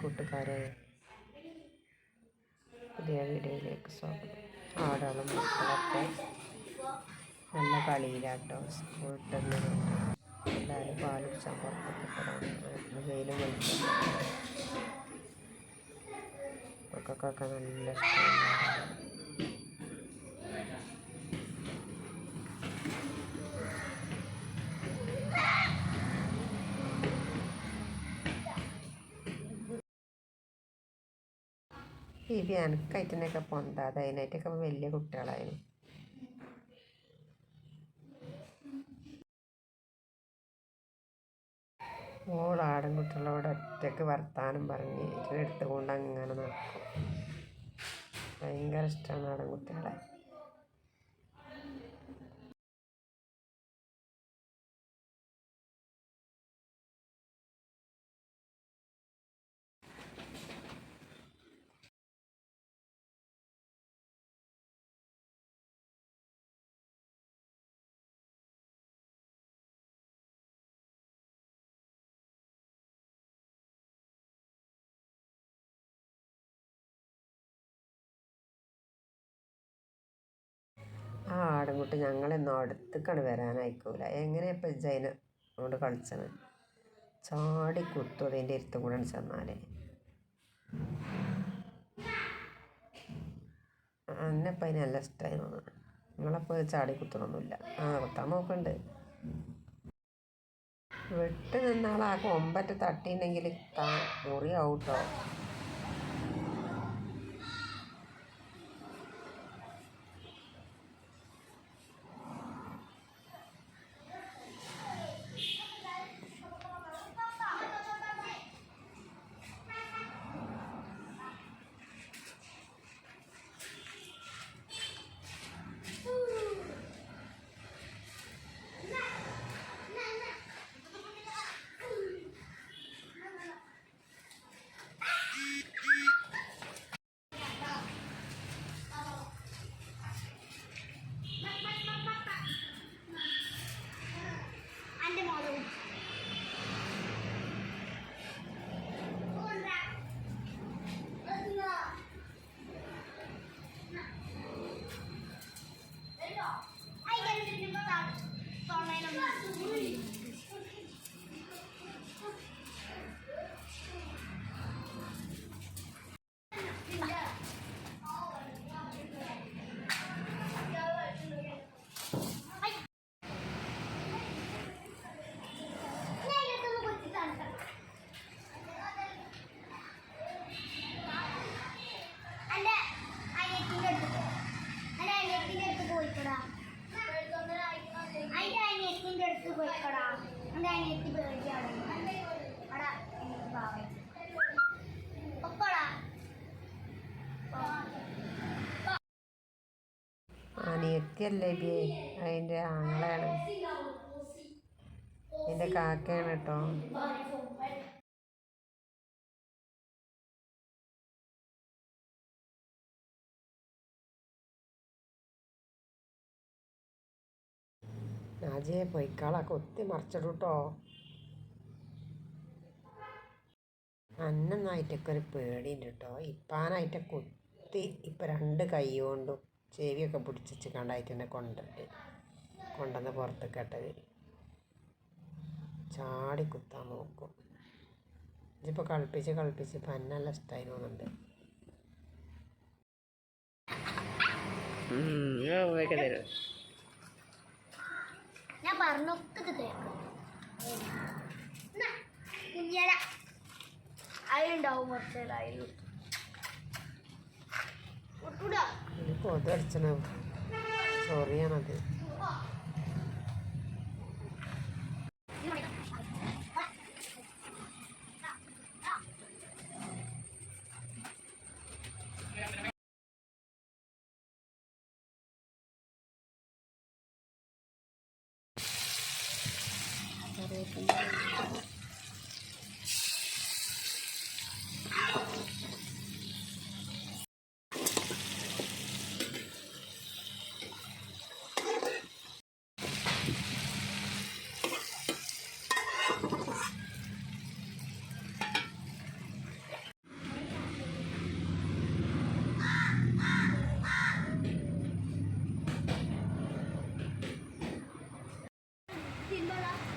കൂട്ടുകാരെ പുതിയ വീഡിയോയിലേക്ക് സ്വാഗതം. ആടാളും മക്കളൊക്കെ നല്ല കളിയിലാട്ടോ. സ്കൂൾ എല്ലാവരും പാൽ കുടിച്ചാൽ പുറത്തൊക്കെ വെയിലും വെളിച്ചം നല്ല ഇഷ്ടമാണ്. ബേബി അനക്കായിട്ടിനൊക്കെ പൊന്താ അതിനായിട്ടൊക്കെ വലിയ കുട്ടികളായിരുന്നു ഓൾ ആടും കുട്ടികളോട് ഒറ്റയ്ക്ക് വർത്താനം പറഞ്ഞ് എടുത്തുകൊണ്ട് അങ്ങനെ നടക്കും. ഭയങ്കര ഇഷ്ടമാണ് ആടും ആ ആടുംകുട്ടി ഞങ്ങളെന്നോ അടുത്തേക്കാണ് വരാനായിക്കൂല. എങ്ങനെ ഇപ്പം ജൈന കൊണ്ട് കളിച്ചത്? ചാടി കുത്തു അതിന്റെ ഇരുത്തും കൂടെ ചെന്നാൽ എന്നെപ്പം അതിന് നല്ല ഇഷ്ടമായി തോന്നുന്നു നിങ്ങളപ്പോൾ ചാടി കുത്തണമൊന്നുമില്ല ആ കുത്താൻ നോക്കുന്നുണ്ട് വിട്ട് നിന്നാൾ ആ കൊമ്പറ്റ് തട്ടിയിട്ടുണ്ടെങ്കിൽ മുറിയാവും കേട്ടോ അനിയത്തിയല്ലേ ബി അതിന്റെ ആങ്ങളാണ്. എന്റെ കാക്കയാണ് കേട്ടോ നാജിയെ പൊയ്ക്കാളാ കൊത്തി മറിച്ചിടൂട്ടോ അന്നായിട്ടൊക്കെ ഒരു പേടിയുണ്ട് കേട്ടോ ഇപ്പാനായിട്ട് കൊത്തി ഇപ്പം രണ്ട് കൈ കൊണ്ടും ചെവിയൊക്കെ പിടിച്ചിച്ച് കണ്ടായിട്ട് തന്നെ കൊണ്ടിട്ട് കൊണ്ടുവന്ന് പുറത്ത് കെട്ടത് ചാടി കുത്താൻ നോക്കും. ഇതിപ്പോൾ കളിപ്പിച്ച് കളിപ്പിച്ച് പന്നെല്ലാം ഇഷ്ടമായി തോന്നുന്നുണ്ട്. ഞാൻ പറഞ്ഞൊക്കെ കുഞ്ഞല. അതിലുണ്ടാവും കുറച്ചേരം കൊതടിച്ചണ ചൊറിയാണത് കറിവേപ്പിന്റെ বন্ধুরা